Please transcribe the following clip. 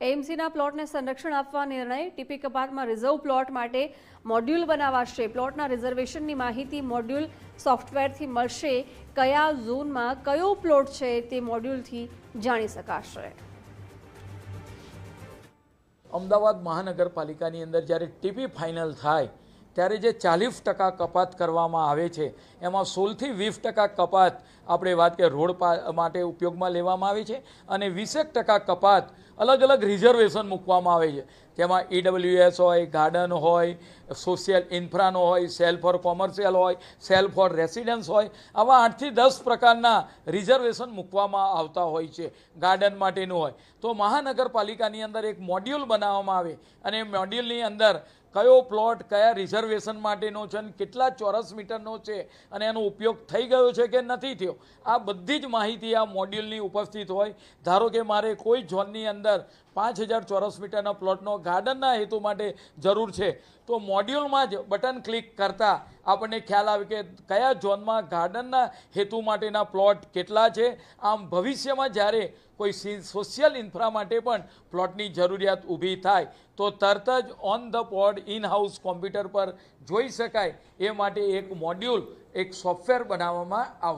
એએમસીના પ્લોટને સંરક્ષણ આપવા નિર્ણય, ટીપી કપાતમાં રિઝર્વ પ્લોટ માટે મોડ્યુલ બનાવાશે. પ્લોટના રિઝર્વેશનની માહિતી મોડ્યુલ સોફ્ટવેરથી મળશે. કયા ઝોનમાં કયો પ્લોટ છે તે મોડ્યુલથી જાણી શકાશે. અમદાવાદ મહાનગરપાલિકાની અંદર જ્યારે ટીપી ફાઇનલ થાય ત્યારે જે ચાલીસ ટકા કપાત કરવામાં આવે છે, એમાં સોળથી વીસ ટકા કપાત આપણે વાત કે રોડ માટે ઉપયોગમાં લેવામાં આવે છે અને વીસેક ટકા કપાત અલગ અલગ રિઝર્વેશન મૂકવામાં આવે છે. જેમાં ઈડબ્લ્યુએસ હોય ગાર્ડન હોય સોશિયલ ઇન્ફ્રાનો હોય સેલ ફોર કોમર્શિયલ હોય સેલ ફોર રેસિડન્સ હોય, આવા આઠથી દસ પ્રકારના રિઝર્વેશન મૂકવામાં આવતા હોય છે ગાર્ડન માટેનું હોય. તો મહાનગરપાલિકાની અંદર એક મોડ્યુલ બનાવવામાં આવે અને મોડ્યુલની અંદર કયો પ્લોટ કયા રિઝર્વેશન માટેનો છે અને કેટલા ચોરસ મીટરનો છે અને એનો ઉપયોગ થઈ ગયો છે કે નથી થયો. આ બધી જ માહિતી આ મોડ્યુલની ઉપસ્થિત હોય. ધારો કે મારે કોઈ ઝોનની અંદર પાંચ હજાર ચોરસ મીટરના પ્લોટનો ગાર્ડનના હેતુ માટે જરૂર છે. તો મોડ્યુલમાં જ બટન ક્લિક કરતાં આપણને ખ્યાલ આવે કે કયા ઝોનમાં ગાર્ડનના હેતુ માટેના પ્લોટ કેટલા છે. આમ ભવિષ્યમાં જ્યારે કોઈ સોશિયલ ઇન્ફ્રા માટે પણ પ્લોટની જરૂરિયાત ઊભી થાય, તો તરત જ on the pod in house computer પર જોઈ શકાય. એ માટે એક મોડ્યુલ, એક સોફ્ટવેર બનાવવામાં આવશે.